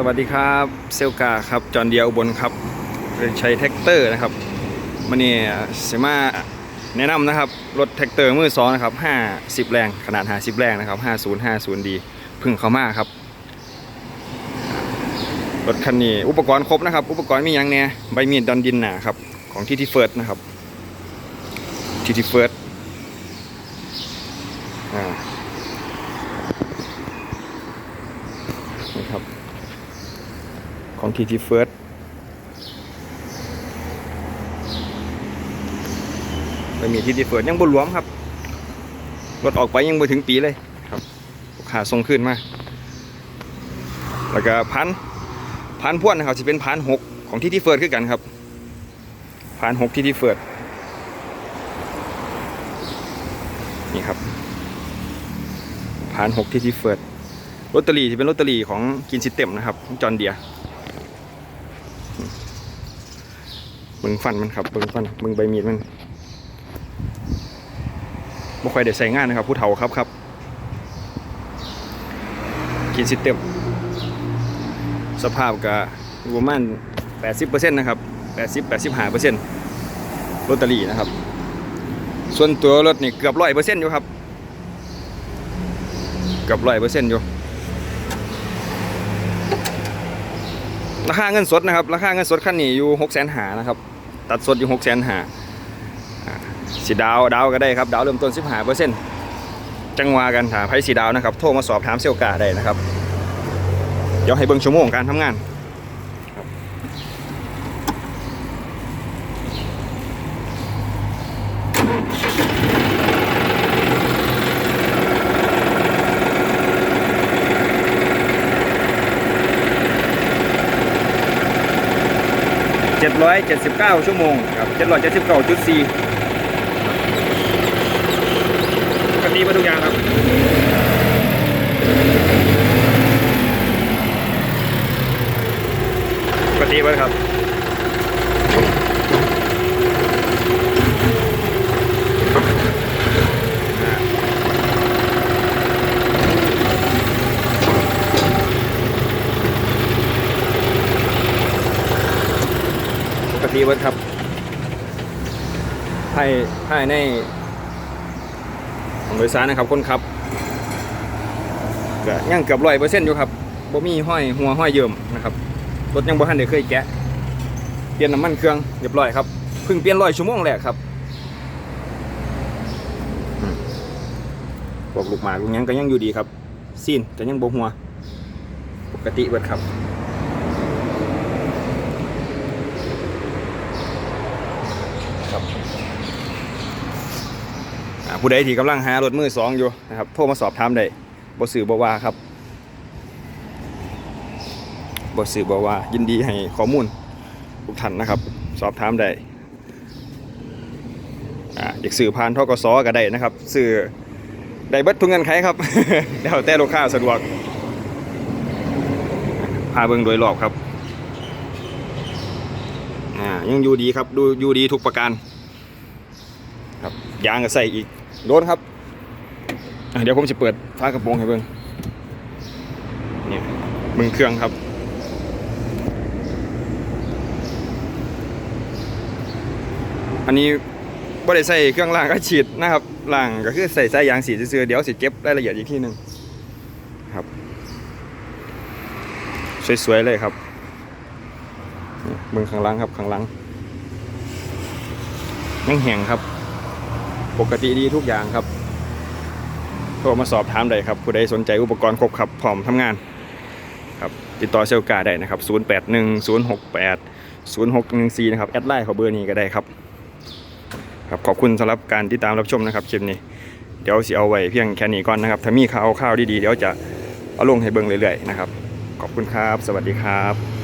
สวัสดีครับเซลกาครับจอนเดียอุบลครับเรียนใช้แท็กเตอร์นะครับมันนี่เสมาแนะนำนะครับรถแท็กเตอร์มือสองนะครับ50 แรงขนาด 50 แรงนะครับ 5050D เพึ่งเข้ามาครับรถคันนี้อุปกรณ์ครบนะครับ อุปกรณ์มีอย่างแหน่ใบมีดดอนดินหนาครับของทีทีเฟิร์สนะครับทีทีเฟิร์สอ่านี่ครับ ของทีทีเฟิร์สไปมีทีทีเฟิร์สยังบนหลวมครับ รถออกไปยังไม่ถึงปีเลยครับลูกค้าส่งขึ้นมา แล้วก็พันพันพ่วนนะครับจะเป็นพันหกของทีทีเฟิร์สคือกันครับพันหกทีทีเฟิร์สนี่ครับพันหกทีทีเฟิร์สลอตเตอรี่ที่เป็นลอตเตอรี่ของกินซิเต็มนะครับของจอห์นเดีย บิ่งฟันมันครับเบิ่งฟันเบิ่งใบมีดมันบ่ค่อยได้ใส่งานนะครับ ผู้เฒ่าครับครับ กินซิเต็มสภาพก็อยู่ประมาณ80%นะครับ80 85%ลอตเตอรี่นะครับ ส่วนตัวรถนี่เกือบ100%อร์เซ็นต์อยู่ครับ เกือบ100%อยู่ราคาเงินสดนะครับ ราคาเงินสดคันนี้อยู่หกแสนหานะครับ ตัดสดอยู่หกแสนหาสีดาวดาวก็ได้ครับ ดาวเริ่มต้นสิบห้าเปอร์เซ็นต์จังหวะกันถามไพ่สีดาวนะครับ โทรมาสอบถามเซลกาได้นะครับ เดี๋ยวให้เบิ้งชั่วโมงการทำงานครับ เจ็ดร้อยเจ็ดสิบเก้าชั่วโมงครับเจ็ดร้อยเจ็ดสิบเก้าจุดสี่ปกติมาทุกอย่างครับปกติเบิดครับ กติเบิดครับภายภายในของโดยสารนะครับคนขับก็ยังเกือบร้อยเปอร์เซ็นต์อยู่ครับบ่มีห้อยหัวห้อยเยิ่มนะครับรถยังบ่ทันได้เคยแกะ เปลี่ยนน้ำมันเครื่องเรียบร้อยครับเพิ่งเปลี่ยนร้อยชั่วโมงแรกครับอืมพวกลูกหมากลูกยังก็ยังอยู่ดีครับซีนแต่ยังบ่หัว ปกติเบิดครับ ผู้ใดที่กำลังหารถมือสองอยู่นะครับโทรมาสอบถามได้บสื่อบว่าครับบสื่อบอว่ายินดีให้ข้อมูลทุกท่านนะครับ สอบถามได้อ่าอยากสื่อผ่านทกสก็ได้นะครับสื่อได้เบิดทุกเงินไขครับแล้วแต่ลูกค้าสะดวกพาเบิ่งโดยรอบครับอ่ายังอยู่ดีครับดูอยู่ดีทุกประการครับยางก็ใส่อีก โดนครับเดี๋ยวผมจะเปิดฝากระโปรงให้เบิ่งเนี่ยเบิ่งเครื่องครับ อันนี้บ่ได้ใส่เครื่องล่างก็ฉีดนะครับล่างก็คือใส่สายยางสีซื่อเดี๋ยวสิเก็บรายละเอียดอีกทีหนึ่งครับ สวยๆเลยครับมืองข้างล่างครับข้างล่างยังแห้งครับ ปกติดีทุกอย่างครับโทรมาสอบถามได้ครับ ผู้ใดสนใจอุปกรณ์ครบครับพร้อมทำงานครับติดต่อเซลกาได้นะครับ 081 068 0614 นะครับ แอดไลน์เขาเบอร์นี้ก็ได้ครับครับขอบคุณสำหรับการติดตามรับชมนะครับคลิปนี้ เดี๋ยวสิเอาไว้เพียงแค่นี้ก่อนนะครับ ถ้ามีข่าวข่าวดีๆ เดี๋ยวจะเอาลงให้เบิ่งเรื่อยๆนะครับ ขอบคุณครับ สวัสดีครับ